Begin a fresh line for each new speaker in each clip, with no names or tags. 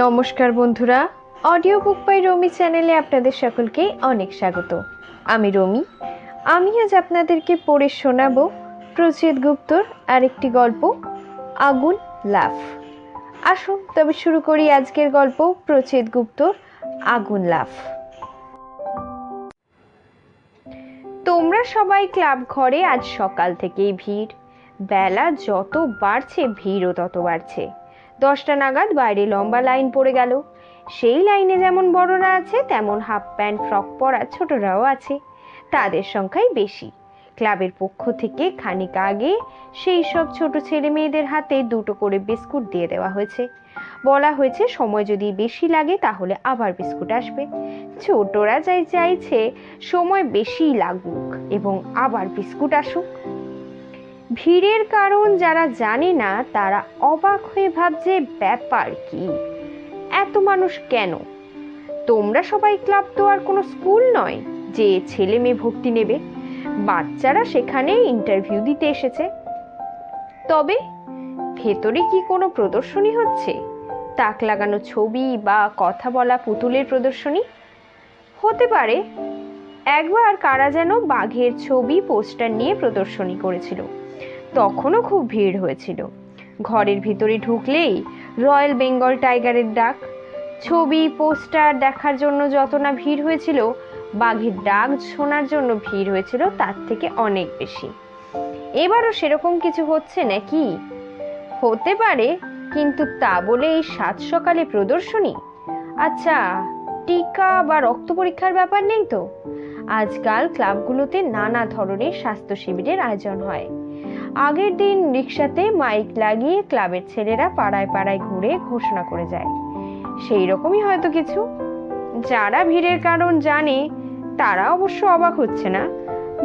নমস্কার বন্ধুরা audio book by রমি চ্যানেলে আপনাদের সকলকে অনেক স্বাগত। আমি রমি, আমি আজ আপনাদেরকে পড়ে শোনাব প্রচিত গুপ্তর আরেকটি গল্প, আগুন লাফ। আসুন, তবে শুরু করি আজকের গল্প প্রচিত গুপ্তর আগুন লাফ। তোমরা সবাই ক্লাব ঘরে আজ সকাল থেকেই ভিড়। বেলা যত বাড়ছে, ভিড়ও তত বাড়ছে। দশটা নাগাদ বাইরে লম্বা লাইন পড়ে গেল। সেই লাইনে যেমন বড়রা আছে, তেমন হাফ প্যান্ট, ফ্রক পরা ছোটরাও আছে। তাদের সংখ্যাই বেশি। ক্লাবের পক্ষ থেকে খানিক আগে সেই সব ছোট ছেলে মেয়েদের হাতে দুটো করে বিস্কুট দিয়ে দেওয়া হয়েছে। বলা হয়েছে, সময় যদি বেশি লাগে তাহলে আবার বিস্কুট আসবে। ছোটরা যাই চাইছে, সময় বেশি লাগুক এবং আবার বিস্কুট আসুক। ভিড়ের কারণ যারা জানে না, তারা অবাক হয়ে ভাবছে, ব্যাপার কি? এত মানুষ কেন? তোমরা সবাই ক্লাব তো আর কোনো স্কুল নয়, যে ছেলে মেয়ে ভর্তি নেবে। বাচ্চারা সেখানে ইন্টারভিউ দিতে এসেছে। তবে ভেতরে কি কোনো প্রদর্শনী হচ্ছে? তাক লাগানো ছবি বা কথা বলা পুতুলের প্রদর্শনী? হতে পারে, একবার কারা যেন বাঘের ছবি, পোস্টার নিয়ে প্রদর্শনী করেছিল। তখনও খুব ভিড় হয়েছিল। ঘরের ভিতরে ঢুকলেই রয়্যাল বেঙ্গল টাইগারের ডাক, ছবি, পোস্টার দেখার জন্য যত না ভিড় হয়েছিল, বাঘের ডাক শোনার জন্য ভিড় হয়েছিল তার থেকে অনেক বেশি। এবারও সেরকম কিছু হচ্ছে নাকি? হতে পারে, কিন্তু তা বলে এই সাত সকালে প্রদর্শনী? আচ্ছা টিকা বা রক্ত পরীক্ষার ব্যাপার নেই তো? আজকাল ক্লাবগুলোতে নানা ধরনের স্বাস্থ্য শিবিরের আয়োজন হয়। আগের দিন রিক্সাতে মাইক লাগিয়ে ক্লাবের ছেলেরা পাড়ায় পাড়ায় ঘুরে ঘোষণা করে যায়। সেই রকমই হয়তো কিছু। যারা ভিড়ের কারণ জানে, তারা অবশ্য অবাক হচ্ছে না।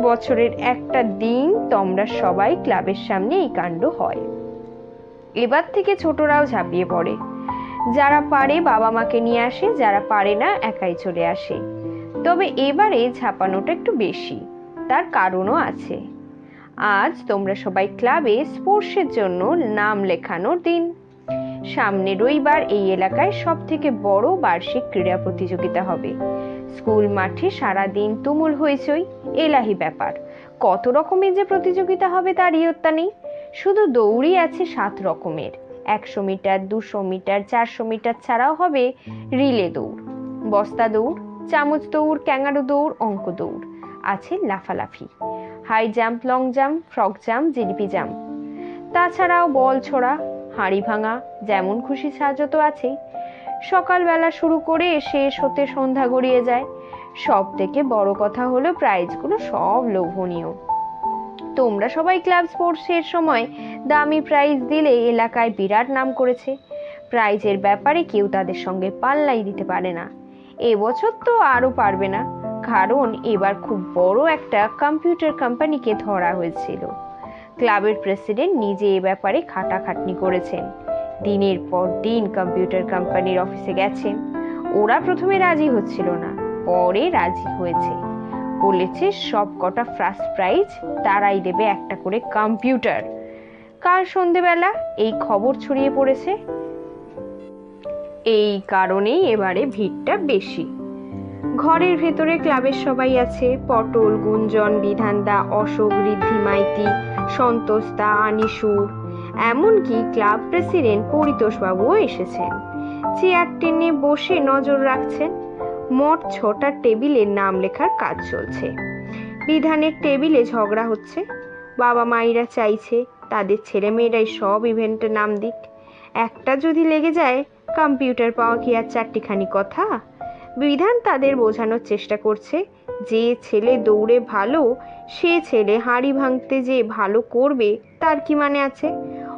বছরের একটা দিন তোমরা সবাই ক্লাবের সামনে এই কাণ্ড হয়। এবার থেকে ছোটরাও ঝাঁপিয়ে পড়ে। যারা পারে বাবা মাকে নিয়ে আসে, যারা পারে না একাই চলে আসে। তবে এবারে ঝাঁপানোটা একটু বেশি। তার কারণও আছে। আজ তোমরা সবাই ক্লাবে স্পোর্টসের জন্য নাম লেখানোর দিন। সামনে রবিবার এই এলাকায় সব থেকে বড় বার্ষিক ক্রীড়া প্রতিযোগিতা হবে। স্কুল মাঠে সারা দিন তুমুল হয়েছই এলাহি ব্যাপার। কত রকমের যে প্রতিযোগিতা হবে তার ইয়ত্তা নেই। শুধু দৌড়ই আছে সাত রকমের। একশো মিটার, দুশো মিটার, চারশো মিটার ছাড়াও হবে রিলে দৌড়। বস্তা দৌড়, চামচ দৌড়, ক্যাঙ্গারু দৌড়, অঙ্ক দৌড়। আছে লাফালাফি। High jump, long jump, frog jump, jalebi jump. তাছাড়াও বল ছোড়া, হাঁড়ি ভাঙা, যেমন খুশি সাহায্য তো আছেই। সকালবেলা শুরু করে শেষ হতে সন্ধ্যা গড়িয়ে যায়। সব থেকে বড় কথা হলো প্রাইজগুলো সব লোভনীয়। তোমরা সবাই ক্লাব স্পোর্টসের সময় দামি প্রাইজ দিলে এলাকায় বিরাট নাম করেছে। প্রাইজের ব্যাপারে কেউ তাদের সঙ্গে পাল্লাই দিতে পারে না। এবছর তো আরও পারবে না। কারণ এবার খুব বড় একটা কম্পিউটার কোম্পানিকে ধরা হয়েছিল। ক্লাবের প্রেসিডেন্ট নিজে এ ব্যাপারে খাটাখাটনি করেছেন। দিনের পর দিন কম্পিউটার কোম্পানির অফিসে গেছেন। ওরা প্রথমে রাজি হচ্ছিল না, পরে রাজি হয়েছে। বলেছে সব কটা ফার্স্ট প্রাইজ তারাই দেবে একটা করে কম্পিউটার কাল সন্ধেবেলা এই খবর ছড়িয়ে পড়েছে। এই কারণেই এবারে ভিড়টা বেশি। ঘরের ভেতরে ক্লাবের সবাই আছে। পটল, গুঞ্জন, বিধানদা, অশোক, ঋদ্ধি, মাইতি, সন্তোষদা, আনিসুর। এমনকি ক্লাব প্রেসিডেন্ট পরিতোষবাবুও এসেছেন। চেয়ার টেনে বসে নজর রাখছেন। মোট ছটা টেবিলে নাম লেখার কাজ চলছে। বিধানের টেবিলে ঝগড়া হচ্ছে। বাবা মায়েরা চাইছে তাদের ছেলেমেয়েরাই সব ইভেন্টে নাম দিক। একটা যদি লেগে যায় কম্পিউটার পাওয়া কি আর চারটিখানি কথা? বিধান তাদের বোঝানোর চেষ্টা করছে, যে ছেলে দৌড়ে ভালো, সে ছেলে হাঁড়ি ভাঙতে যে ভালো করবে, তার কি মানে আছে?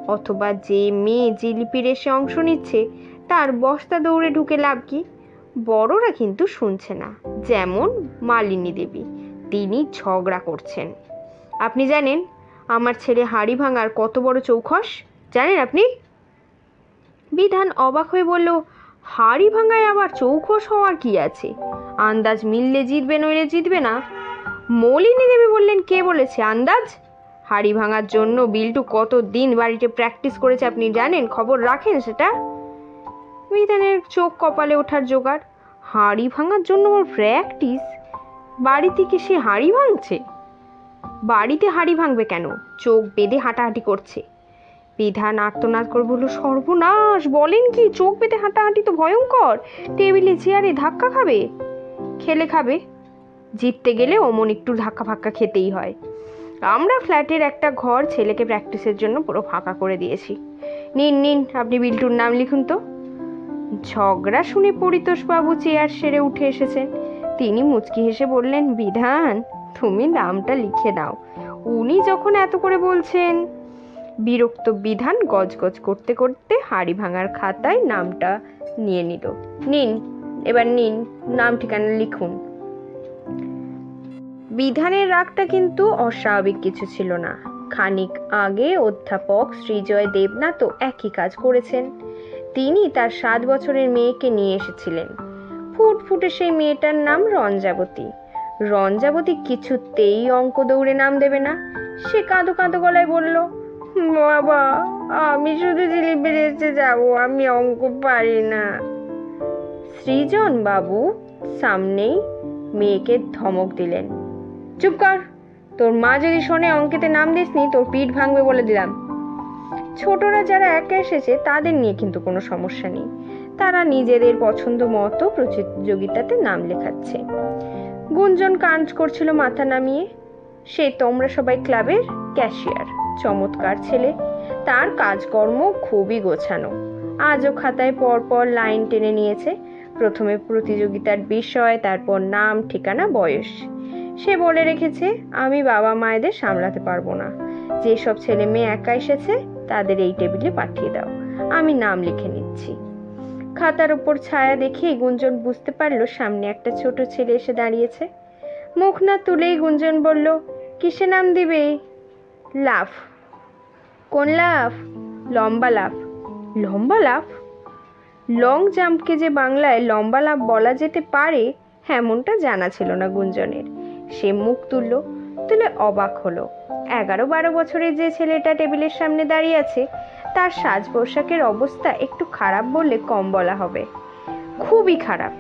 অথবা যে মেয়ে জিলিপি রেসে অংশ নিচ্ছে, তার বস্তা দৌড়ে ঢুকে লাভ কি? বড়রা কিন্তু শুনছে না, যেমন মালিনী দেবী, তিনি ঝগড়া করছেন। আপনি জানেন, আমার ছেলে হাঁড়ি ভাঙার কত বড় চৌখস? জানেন আপনি? বিধান অবাক হয়ে বলল হাড়ি ভাঙায় আবার চৌখস হওয়ার কি আছে? আন্দাজ মিললে জিতবে, নইলে জিতবে না। মলিনী দেবী বললেন, কে বলেছে আন্দাজ? হাড়ি ভাঙার জন্য বিল্টু কত দিন বাড়িতে প্র্যাকটিস করেছে আপনি জানেন? খবর রাখেন সেটা? বিধানের চোখ কপালে ওঠার জোগাড়। হাঁড়ি ভাঙার জন্য ওর প্র্যাকটিস? বাড়ি থেকে সে হাঁড়ি ভাঙছে? বাড়িতে হাঁড়ি ভাঙবে কেন? চোখ বেঁধে হাঁটাহাঁটি করছে। বিধান আর্তনাদ করে বলল সর্বনাশ। বলেন কি, চোখ বেঁধে হাঁটাহাঁটি তো ভয়ঙ্কর। টেবিলে চেয়ারে ধাক্কা খাবে? খেলে খাবে? জিততে গেলে অমন একটু ধাক্কা ফাক্কা খেতেই হয়। আমরা ফ্ল্যাটের একটা ঘর ছেলেকে প্র্যাকটিসের জন্য পুরো ফাঁকা করে দিয়েছি। নিন নিন, আপনি বিল্টুর নাম লিখুন তো। ঝগড়া শুনে পরিতোষবাবু চেয়ার সেরে উঠে এসেছেন। তিনি মুচকি হেসে বললেন, বিধান, তুমি নামটা লিখে নাও। উনি যখন এত করে বলছেন বিরক্ত বিধান গজগজ করতে করতে হাড়ি ভাঙার খাতায় নামটা নিয়ে নিল। নিন, এবার নিন, নাম ঠিকানা লিখুন। বিধানের রাগটা কিন্তু অস্বাভাবিক কিছু ছিল না। খানিক আগে অধ্যাপক শ্রীজয় দেবনাথও একই কাজ করেছেন। তিনি তার সাত বছরের মেয়েকে নিয়ে এসেছিলেন। ফুটফুটে সেই মেয়েটার নাম রঞ্জাবতী। রঞ্জাবতী কিছুতেই অঙ্ক দৌড়ে নাম দেবে না। সে কাঁদো কাঁদো গলায় বলল বাবা, আমি শুধু জিলিপি রেস্টে যাব, আমি অঙ্ক পারি না। সৃজন বাবু সামনেই মেয়েকে ধমক দিলেন। চুপ কর, তোর মা যদি শোনে অঙ্কেতে নাম দিসনি, তোর পিঠ ভাঙবে বলে দিলাম। ছোটরা যারা একা এসেছে, তাদের নিয়ে কিন্তু কোনো সমস্যা নেই। তারা নিজেদের পছন্দ মতো প্রতিযোগিতাতে নাম লেখাচ্ছে। গুঞ্জন কাজ করছিল মাথা নামিয়ে, সে তোমরা সবাই ক্লাবের ক্যাশিয়ার। চমৎকার ছেলে। তার কাজকর্ম খুবই গোছানো। আজও খাতায় পরপর লাইন টেনে নিয়েছে। প্রথমে প্রতিযোগিতার বিষয়, তারপর নাম, ঠিকানা, বয়স। সে বলে রেখেছে, আমি বাবা মায়েদের সামলাতে পারব না। যেসব ছেলে মেয়ে একা এসেছে, তাদের এই টেবিলে পাঠিয়ে দাও। আমি নাম লিখে নিচ্ছি। খাতার উপর ছায়া দেখেই গুঞ্জন বুঝতে পারল, সামনে একটা ছোট ছেলে এসে দাঁড়িয়েছে। মুখ না তুলেই গুঞ্জন বলল কিসে নাম দিবে? লাফ। কোন লাফ? লম্বা লাফ। লম্বা লাফ? লং জাম্পকে যে বাংলায় লম্বা লাফ বলা যেতে পারে এমনটা জানা ছিল না গুঞ্জনের। সে মুখ তুলল, তুলে অবাক হলো। এগারো বারো বছরের যে ছেলেটা টেবিলের সামনে দাঁড়িয়ে আছে, তার সাজ পোশাকের অবস্থা একটু খারাপ বললে কম বলা হবে। খুবই খারাপ।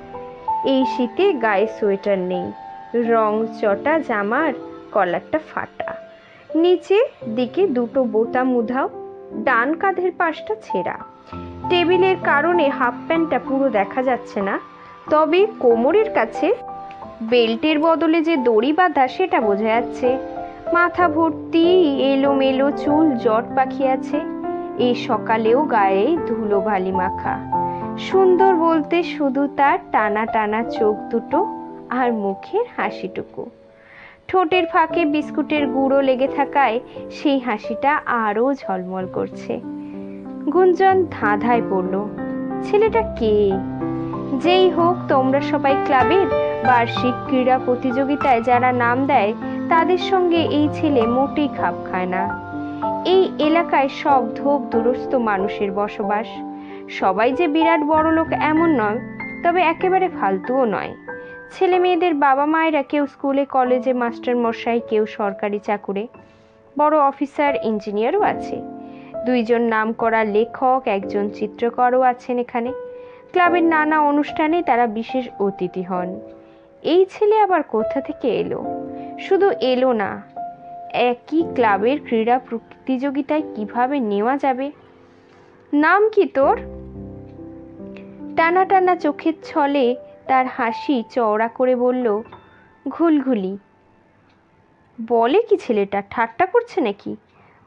এই শীতে গায়ে সোয়েটার নেই। রং চটা, জামার কলারটা ফাটা। নিচে দিকে দুটো বোতাম উধাও, ডান কাঁধের পাশটা ছেঁড়া। টেবিলের কারণে হাফ প্যান্টটা পুরো দেখা যাচ্ছে না, তবে কোমরের কাছে বেল্টের বদলে যে দড়ি বাঁধা সেটা বোঝা যাচ্ছে। মাথা ভর্তি, এলোমেলো চুল জট পাখি আছে। এই সকালেও গায়ে ধুলো ভালি মাখা। সুন্দর বলতে শুধু তার টানা টানা চোখ দুটো আর মুখের হাসিটুকু। ঠোঁটের ফাঁকে বিস্কুটের গুঁড়ো লেগে থাকায় সেই হাসিটা আরও ঝলমল করছে। গুঞ্জন ধাঁধায় পড়ল, ছেলেটা কে? যেই হোক, তোমরা সবাই ক্লাবের বার্ষিক ক্রীড়া প্রতিযোগিতায় যারা নাম দেয়, তাদের সঙ্গে এই ছেলে মোটেই খাপ খায় না। এই এলাকায় সব ধোপ দুরস্ত মানুষের বসবাস। সবাই যে বিরাট বড় লোক এমন নয়, তবে একেবারে ফালতুও নয়। ছেলে মেয়েদের বাবা মায়েরা কেউ স্কুলে, কলেজে মাস্টার মশাই কেউ সরকারি চাকুরে। বড় অফিসার, ইঞ্জিনিয়ারও আছে। দুইজন নাম করা লেখক, একজন চিত্রকরও আছেন এখানে। ক্লাবের নানা অনুষ্ঠানে তারা বিশেষ অতিথি হন। এই ছেলে আবার কোথা থেকে এলো? শুধু এলো না, একই ক্লাবের ক্রীড়া প্রতিযোগিতায় কীভাবে নেওয়া যাবে? নাম কি তোর? টানা টানা চোখের ছলে তার হাসি চওড়া করে বলল, ঘুলঘুলি। বলে কি ছেলেটা, ঠাট্টা করছে নাকি?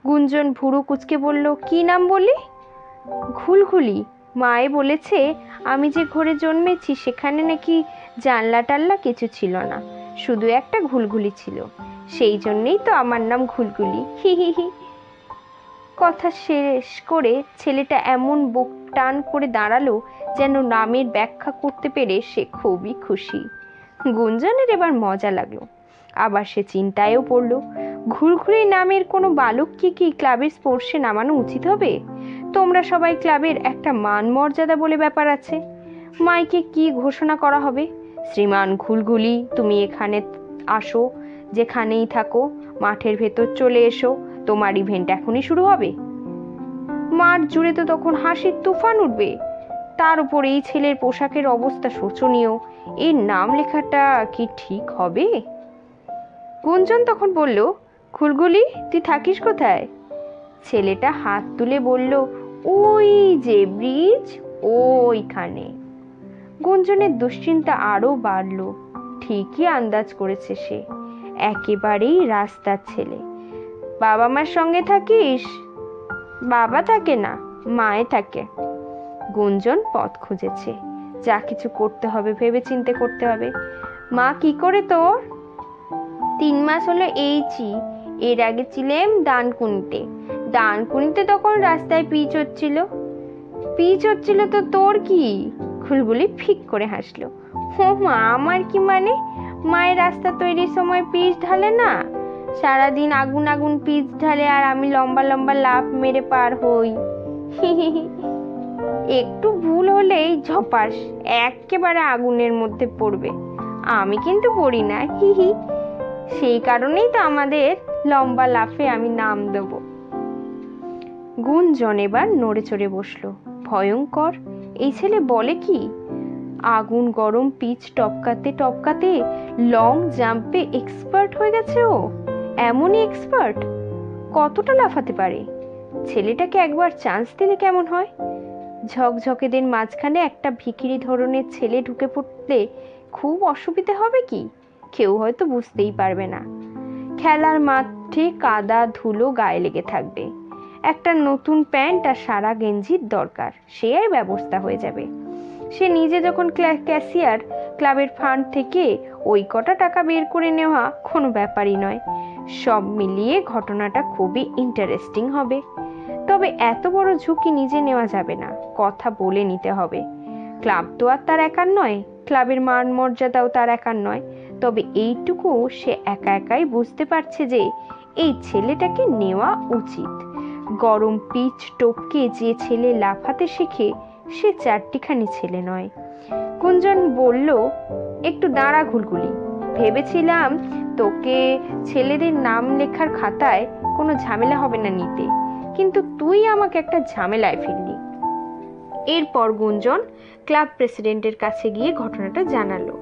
গুঞ্জন ভুরু কুচকে বলল, কি নাম বলি ঘুলঘুলি। মায়ে বলেছে, আমি যে ঘরে জন্মেছি, সেখানে নাকি জানলা টাল্লা কিছু ছিল না, শুধু একটা ঘুলঘুলি ছিল। সেই জন্যেই তো আমার নাম ঘুলঘুলি। হি হি হি। কথা শেষ করে ছেলেটা এমন বুক টান করে দাঁড়াল যেন নামের ব্যাখ্যা করতে পেরে সে খুবই খুশি। গুঞ্জনের এবার মজা লাগল। আবার সে চিন্তায়ও পড়ল, ঘুরঘুরি নামের কোনো বালককে কি ক্লাবের স্পোর্টসে নামানো উচিত হবে? তোমরা সবাই ক্লাবের একটা মান মর্যাদা বলে ব্যাপার আছে। মাইকে কি ঘোষণা করা হবে? শ্রীমান ঘুলঘুলি তুমি এখানে আসো, যেখানেই থাকো, মাঠের ভেতর চলে এসো তোমার ইভেন্ট এখনই শুরু হবে। মাঠ জুড়ে তো তখন হাসির তুফান উঠবে। তার উপর এই ছেলের পোশাকের অবস্থা শোচনীয়। এর নাম লেখাটা কি ঠিক হবে? গুঞ্জন তখন বলল, খুলগুলি, তুই থাকিস কোথায়? ছেলেটা হাত তুলে বলল, ওই যে ব্রিজ, ওইখানে। গুঞ্জনের দুশ্চিন্তা আরও বাড়ল। ঠিকই আন্দাজ করেছে সে। একেবারেই রাস্তার ছেলে। বাবা মার সঙ্গে থাকিস? বাবা থাকে না, মায়ে থাকে। গুঞ্জন পথ খুঁজেছে। যা কিছু করতে হবে ভেবে চিন্তে করতে হবে। মা, কি করে তোর? তিন মাস হলো এইছি এর আগে ছিলাম ডানকুনিতে। ডানকুনিতে তখন রাস্তায় পিচ হচ্ছিল। পিচ হচ্ছিল তো তোর কি? খুলগুলি ফিক করে হাসলো। ও মা, আমার কি মানে? মায়ের রাস্তা তৈরির সময় পিচ ঢালে না? সারাদিন আগুন আগুন পিচ ঢালে আর আমি লম্বা লম্বা লাফ মেরে পার হই। একটু ভুল হলেই ঝপাস, একেবারে আগুনের মধ্যে পড়বে। আমি কিন্তু পড়ি না, হি হি। সেই কারণেই তো আমাদের লম্বা লাফে আমি নাম দেব। গুঞ্জন এবার নড়ে চড়ে বসল। ভয়ঙ্কর, এই ছেলে বলে কি? আগুন গরম, পিচ টপকাতে টপকাতে লং জাম্পে এক্সপার্ট হয়ে গেছে ও। এমনই এক্সপার্ট কতটা লাফাতে পারে? ছেলেটাকে একবার চান্স দিলে কেমন হয়? ঝকঝকেদের মাঝখানে একটা ভিখিরি ধরনের ছেলে ঢুকে পড়লে খুব অসুবিধে হবে কি? কেউ হয়তো বুঝতেই পারবে না। খেলার মাঠে কাদা, ধুলো গায়ে লেগে থাকবে। একটা নতুন প্যান্ট আর সারা গেঞ্জির দরকার। সেয়াই ব্যবস্থা হয়ে যাবে। সে নিজে যখন ক্যাশিয়ার ক্লাবের ফান্ড থেকে ওই কটা টাকা বের করে নেওয়া কোনো ব্যাপারই নয়। সব মিলিয়ে ঘটনাটা খুবই ইন্টারেস্টিং হবে। তবে এত বড় ঝুঁকি নিজে নেওয়া যাবে না, কথা বলে নিতে হবে। ক্লাব তো আর তার একার নয়, ক্লাবের মান মর্যাদাও তার একার নয়। তবে এইটুকু সে একা একাই বুঝতে পারছে যে, এই ছেলেটাকে নেওয়া উচিত। গরম পিচ টপকে যে ছেলে লাফাতে শেখে, সে চারটিখানি ছেলে নয়। কুঞ্জন বলল, একটু দাঁড়া ঘুলগুলি। ভেবেছিলাম তোকে ছেলেদের নাম লেখার খাতায় কোনো ঝামেলা হবে না নিতে। কিন্তু তুই আমাকে একটা ঝামেলায় ফেললি। এরপর গুঞ্জন ক্লাব প্রেসিডেন্টের কাছে গিয়ে ঘটনাটা জানালো।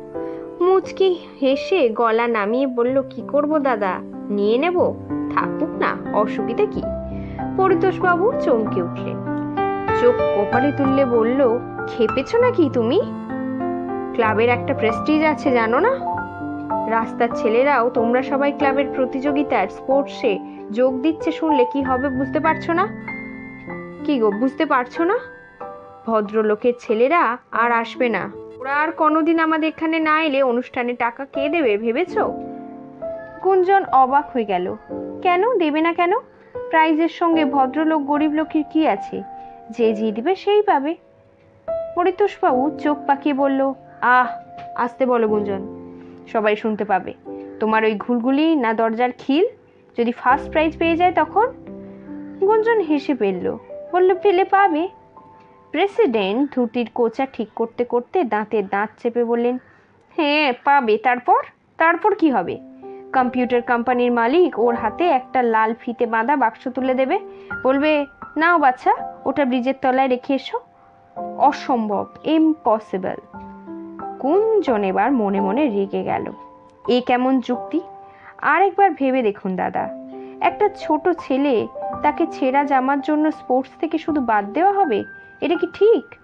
মুচকি হেসে গলা নামিয়ে বলল, কি করব দাদা? নিয়ে নেব? থাকুক না, অসুবিধা কি? পরিতোষবাবু চমকে উঠলেন। চোখ কপালে তুললে বলল, খেপেছ নাকি তুমি? ক্লাবের একটা প্রেস্টিজ আছে, জানো না? রাস্তার ছেলেরাও তোমরা সবাই ক্লাবের প্রতিযোগিতার স্পোর্টসে যোগ দিচ্ছে শুনলে কি হবে বুঝতে পারছ না? কি গো, বুঝতে পারছ না? ভদ্রলোকের ছেলেরা আর আসবে না। ওরা আর কোনোদিন আমাদের এখানে না এলে অনুষ্ঠানে টাকা কে দেবে ভেবেছ? গুঞ্জন অবাক হয়ে গেল। কেন? দেবে না কেন? প্রাইজের সঙ্গে ভদ্রলোক গরিব লোকের কি আছে? যে জিতবে সেই পাবে। পরিতোষবাবু চোখ পাকিয়ে বলল, আহ, আসতে বলো গুঞ্জন। সবাই শুনতে পাবে। তোমার ওই ঘুলগুলি না দরজার খিল? যদি ফার্স্ট প্রাইজ পেয়ে যায় তখন? গুঞ্জন হেসে ফেলল। বলল, পেলে পাবে। প্রেসিডেন্ট ধুতির কোচা ঠিক করতে করতে দাঁতে দাঁত চেপে বললেন হ্যাঁ পাবে। তারপর? তারপর কি হবে? কম্পিউটার কোম্পানির মালিক ওর হাতে একটা লাল ফিতে বাঁধা বাক্স তুলে দেবে। বলবে, নাও বাচ্চা ওটা ব্রিজের তলায় রেখে এসো। অসম্ভব ইম্পসিবল কোনজন এবার মনে মনে রেগে গেল। এ কেমন যুক্তি? আরেকবার ভেবে দেখুন, দাদা। একটা ছোট ছেলে তাকে ছেঁড়া জামার জন্য স্পোর্টস থেকে শুধু বাদ দেওয়া হবে? এটা কি ঠিক?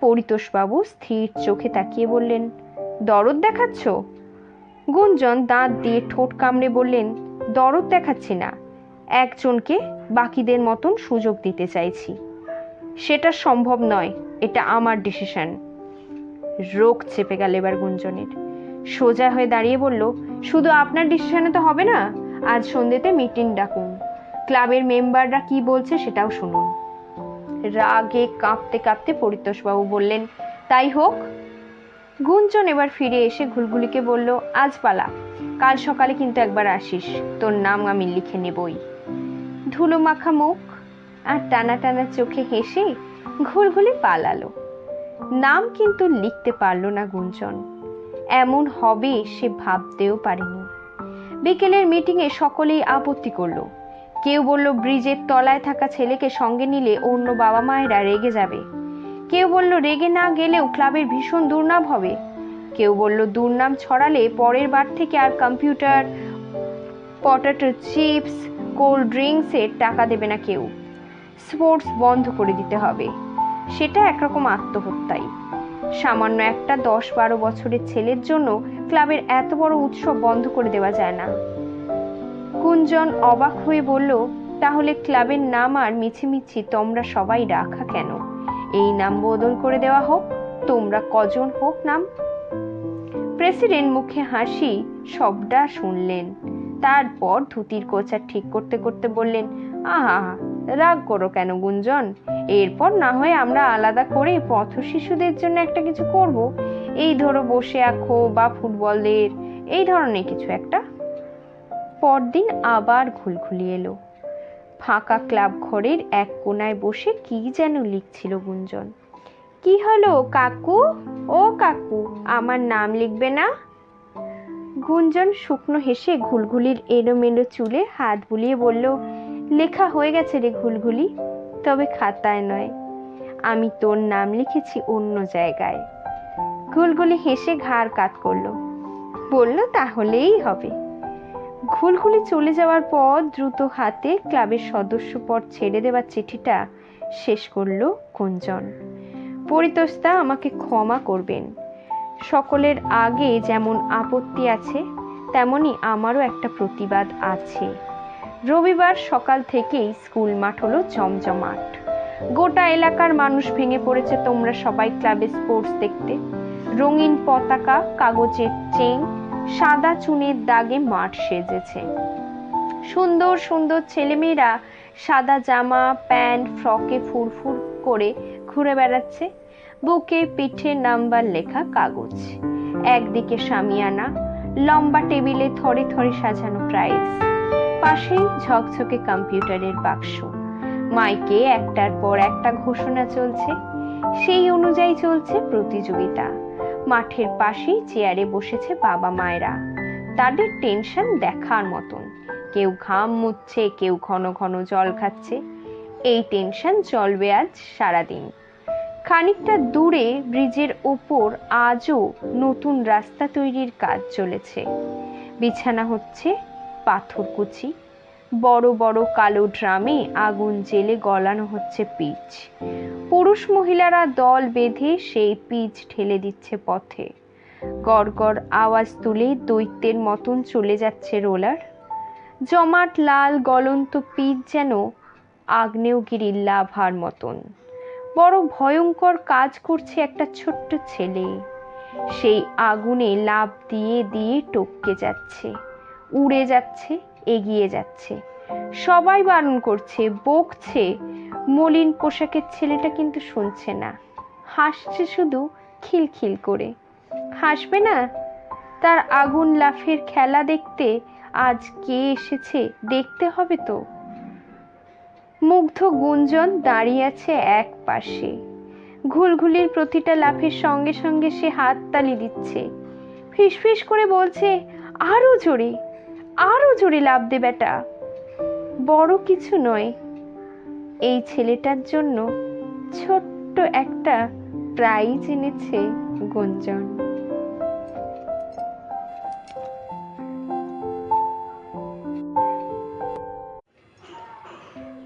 পরিতোষবাবু স্থির চোখে তাকিয়ে বললেন, দরদ দেখাচ্ছ? গুঞ্জন দাঁত দিয়ে ঠোঁট কামড়ে বললেন, দরদ দেখাচ্ছি না। একজনকে বাকিদের মতন সুযোগ দিতে চাইছি। সেটা সম্ভব নয়। এটা আমার ডিসিশন রোগ চেপে গেল এবার গুঞ্জনের। সোজা হয়ে দাঁড়িয়ে বলল, শুধু আপনার ডিসিশনে তো হবে না, আজ সন্ধ্যেতে মিটিং ডাকুন। ক্লাবের মেম্বাররা কি বলছে সেটাও শুনুন। রাগে কাঁপতে কাঁপতে পরিতোষবাবু বললেন, তাই হোক। গুঞ্জন এবার ফিরে এসে ঘুলগুলিকে বলল, আজ পালা, কাল সকালে কিন্তু একবার আসিস, তোর নাম আমি লিখে নেবই। ধুলো মাখা মুখ আর টানা টানা চোখে হেসে ঘুলঘুলি পালালো। নাম কিন্তু লিখতে পারল না গুঞ্জন। এমন হবে সে ভাবতেও পারেনি। বিকেলের মিটিংয়ে সকলেই আপত্তি করল। কেউ বলল, ব্রিজের তলায় থাকা ছেলেকে সঙ্গে নিলে অন্য বাবা মায়েরা রেগে যাবে। কেউ বলল, রেগে না গেলেও ক্লাবের ভীষণ দুর্নাম হবে। কেউ বলল, দুর্নাম ছড়ালে পরের বার থেকে আর কম্পিউটার, পটাটো চিপস, কোল্ড ড্রিঙ্কসের টাকা দেবে না কেউ। স্পোর্টস বন্ধ করে দিতে হবে। সেটা একরকম আত্মহত্যাই। সামান্য একটা দশ বারো বছরের ছেলের জন্য ক্লাবের এত বড় উৎসব বন্ধ করে দেওয়া যায় না। কুঞ্জন অবাক হয়ে বলল, তাহলে ক্লাবের নাম আর মিছিমিছি তোমরা সবাই রাখা কেন? এই নাম বদল করে দেওয়া হোক, তোমরা কজন হোক নাম? প্রেসিডেন্ট মুখে হাসি সবটা শুনলেন। তারপর ধুতির কোচার ঠিক করতে করতে বললেন, আহা রাগ করো কেন গুঞ্জন? এরপর না হয় আমরা আলাদা করে পথ শিশুদের জন্য একটা কিছু করব। এই ধরো বসে আঁকো বা ফুটবলদের, এই ধরনের কিছু একটা। পরদিন আবার ঘুলঘুলি এলো। ফাঁকা ক্লাব ঘরের এক কোনায় বসে কি যেন লিখছিল গুঞ্জন। কি হলো, কাকু? ও কাকু, আমার নাম লিখবে না? গুঞ্জন শুকনো হেসে ঘুলঘুলির এলোমেলো চুলে হাত বুলিয়ে বলল লেখা হয়ে গেছে রে ঘুলঘুলি, তবে খাতায় নয়। আমি তোর নাম লিখেছি অন্য জায়গায়। ঘুলঘুলি হেসে ঘাড় কাত করল। বলল, তাহলেই হবে। ঘুলঘুলি চলে যাওয়ার পর দ্রুত হাতে ক্লাবের সদস্য পদ ছেড়ে দেওয়ার চিঠিটা শেষ করল কুঞ্জন পরিতোস্তা আমাকে ক্ষমা করবেন। সকলের আগে যেমন আপত্তি আছে, তেমনি আমারও একটা প্রতিবাদ আছে। রবিবার সকাল থেকেই স্কুল মাঠ হলো জমজমাট গোটা এলাকার মানুষ ভেঙে পড়েছে, তোমরা সবাই ক্লাবে স্পোর্টস দেখতে। রঙিন পতাকা, কাগজের চেন সাদা চুনের দাগে মাঠ সেজেছে। সুন্দর সুন্দর ছেলেমেয়েরা সাদা জামা, প্যান্ট, ফ্রকে ফুরফুর করে ঘুরে বেড়াচ্ছে। বুকে, পিঠে, নাম্বার লেখা কাগজ। একদিকে সামিয়ানা, লম্বা টেবিলে থরে থরে সাজানো প্রাইজ পাশেই ঝকঝকে কম্পিউটারের বাক্স। মাইকে একটার পর একটা ঘোষণা চলছে। সেই অনুযায়ী চলছে প্রতিযোগিতা। মাঠের পাশেই চেয়ারে বসেছে বাবা মায়েরা। তাদের টেনশন দেখার মতন। কেউ ঘাম মুচ্ছে কেউ ঘন ঘন জল খাচ্ছে। এই টেনশন চলবে আজ সারাদিন। খানিকটা দূরে ব্রিজের ওপর আজও নতুন রাস্তা তৈরির কাজ চলেছে। বিছানা হচ্ছে পাথরকুচি। বড় বড় কালো ড্রামে আগুন জেলে গলানো হচ্ছে পিচ। পুরুষ মহিলারা দল বেঁধে সেই পিচ ঠেলে দিচ্ছে পথে। গড় গড় আওয়াজ তুলে দৈত্যের মতন চলে যাচ্ছে রোলার। জমাট লাল গলন্ত পিচ যেন আগ্নেয়গিরির লাভার মতন। বড় ভয়ঙ্কর কাজ করছে একটা ছোট্ট ছেলে। সেই আগুনে লাভ দিয়ে দিয়ে টপকে যাচ্ছে। উড়ে যাচ্ছে, এগিয়ে যাচ্ছে। সবাই বারণ করছে, বকছে। মলিন পোশাকের ছেলেটা কিন্তু শুনছে না। হাসছে শুধু খিলখিল করে। হাসবে না? তার আগুন লাফের খেলা দেখতে আজ কে এসেছে দেখতে হবে তো। মুগ্ধ গুঞ্জন দাঁড়িয়ে আছে এক পাশে। ঘুলঘুলির প্রতিটা লাফের সঙ্গে সঙ্গে সে হাততালি দিচ্ছে। ফিসফিস করে বলছে, আরও জোরে। আরও জোরে লাভ দে বেটা। বড় কিছু নয়। এই ছেলেটার জন্য ছোট্ট একটা প্রাইজ এনেছে গুঞ্জন।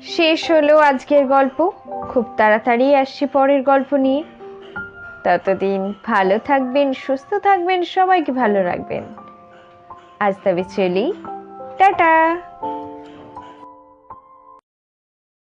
শেষ হলো আজকের গল্প। খুব তাড়াতাড়ি আসছি পরের গল্প নিয়ে। ততদিন ভালো থাকবেন, সুস্থ থাকবেন, সবাইকে ভালো রাখবেন। আজ তবে চলি টাটা